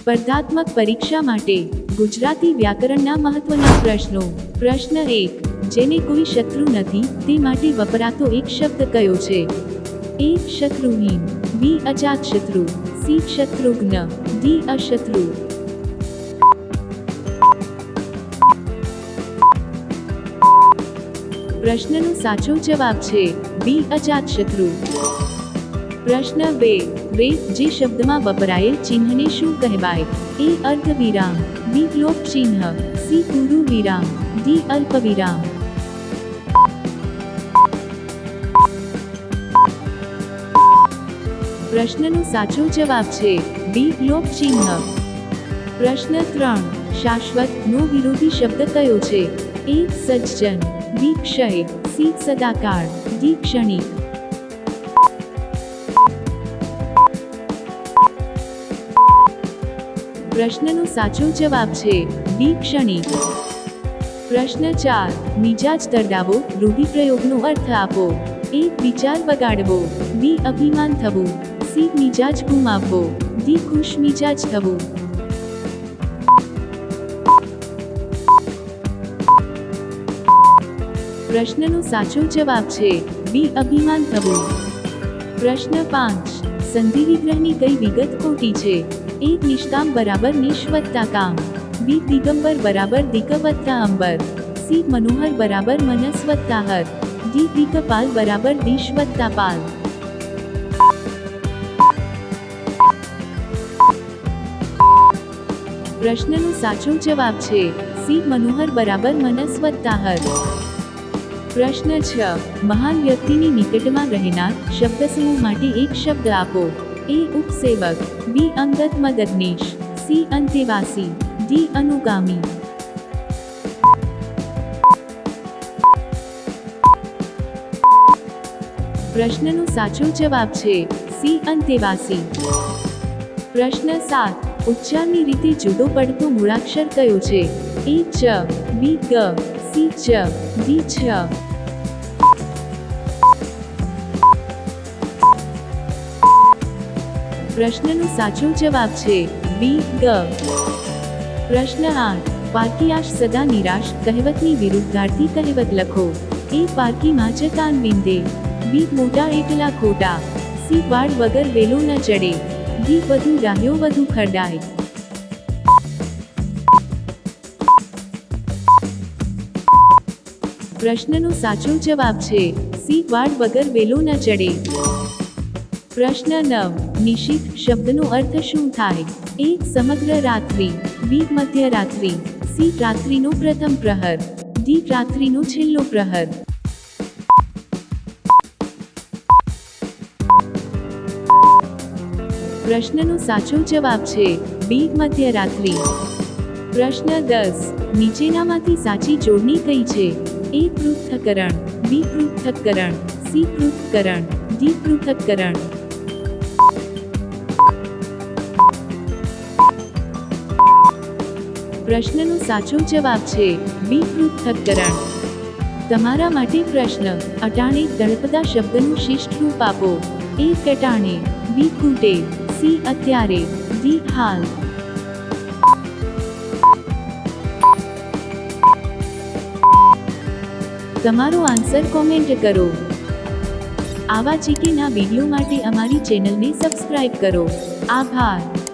સ્પર્ધાત્મક પરીક્ષા માટે ગુજરાતી વ્યાકરણના મહત્વના પ્રશ્નો. પ્રશ્ન એક, જેને કોઈ શત્રુ નથી, તે માટે વપરાતો એક શબ્દ કયો છે? એ શત્રુહીન બી, અજાત શત્રુ. સી, શત્રુઘ્ન. ડી, અશત્રુ. પ્રશ્નનો સાચો જવાબ છે, બી, અજાત શત્રુ. પ્રશ્ન બે બે, જે શબ્દમાં વપરાયેલ ચિહ્નને શું કહેવાય? એ અર્ધ વિરામ બી લોપ ચિહ્ન, સી પૂરું વિરામ ડી અલ્પ વિરામ પ્રશ્નનો સાચો જવાબ છે બી લોપ ચિહ્ન. પ્રશ્ન ત્રણ, શાશ્વત, નો વિરોધી શબ્દ કયો છે? એ સજ્જન બી ક્ષય સી સદાકાળ, ડી ક્ષણિક. પ્રશ્નનો સાચો જવાબ છે બી ક્ષણિક. પ્રશ્ન ચાર, મિજાજ તરડાવો રૂઢિપ્રયોગનો અર્થ આપો. એ વિચાર બગાડવો. બી અભિમાન થવું. સી મિજાજ ગુમાવવો. ડી ખુશ મિજાજ થવું. પ્રશ્નનો સાચો જવાબ છે બી અભિમાન થવું. પ્રશ્ન પાંચ સંધિ વિગ્રહની કઈ વિગત ખોટી છે? એ નિષ્કામ બરાબર નિષ્વત્તા કામ. બી દિગંબર બરાબર દિક વત્તા અંબર. સી મનોહર બરાબર મનસ વત્તા હર. ડી દિકપાલ બરાબર દિશ પાલ. પ્રશ્નનો સાચો જવાબ છે સી મનોહર બરાબર મનસ વત્તા હર. પ્રશ્ન છ. મહાન વ્યક્તિની નિકટમાં રહેનાર શબ્દ સમૂહ માટે એક શબ્દ આપો. એ ઉપસેવક, બી અંગત મદદનીશ સી અંતેવાસી, ડી અનુગામી. પ્રશ્નનો સાચો જવાબ છે, સી અંતેવાસી. પ્રશ્ન સાત, ઉચ્ચારની રીતે જુદો પડતો મૂળાક્ષર કયો છે? એ ચ, બી ગ, સી ચ, ડી છ. પ્રશ્નનો સાચો જવાબ છે બી ગ પ્રશ્ન આઠ, પારકીયાશ સદા નિરાશ, કહેવતની વિરુદ્ધાર્થી કહેવત લખો. એ પાર્કીમાં ચતાન વિંદે. બી મોટા એટલા ખોટા. સી વાળ વગર વેલો ન ચડે. ડી વધુ રાહ્યો, વધુ ખરડાય. પ્રશ્નનો સાચો જવાબ છે સી વાળ વગર વેલો ન ચડે. પ્રશ્ન નવ. નિશિત શબ્દનો અર્થ શું થાય? એ સમગ્ર રાત્રિ બી મધ્ય રાત્રિ સી રાત્રિનો પ્રથમ પ્રહર, ડી રાત્રિનો છેલ્લો પ્રહર. પ્રશ્નનો સાચો જવાબ છે બી મધ્યરાત્રિ. પ્રશ્ન દસ. નીચેનામાંથી સાચી જોડણી કઈ છે? એ પૃથ્થકરણ, બી પૃથ્થકરણ, સી પૃથ્થકરણ, ડી પૃથ્થકરણ. પ્રશ્નનો સાચો જવાબ છે બી પૃથ્થકરણ તમારા માટે પ્રશ્ન, અટાણે તળપદા શબ્દનું શિષ્ટ રૂપ આપો. એ કટાણે, બી કૂટે, સી અત્યારે, ડી હાલ. તમારો આન્સર કોમેન્ટ કરો. આવા ચીકીના વીડિયો માટે અમારી ચેનલને સબસ્ક્રાઇબ કરો. આભાર.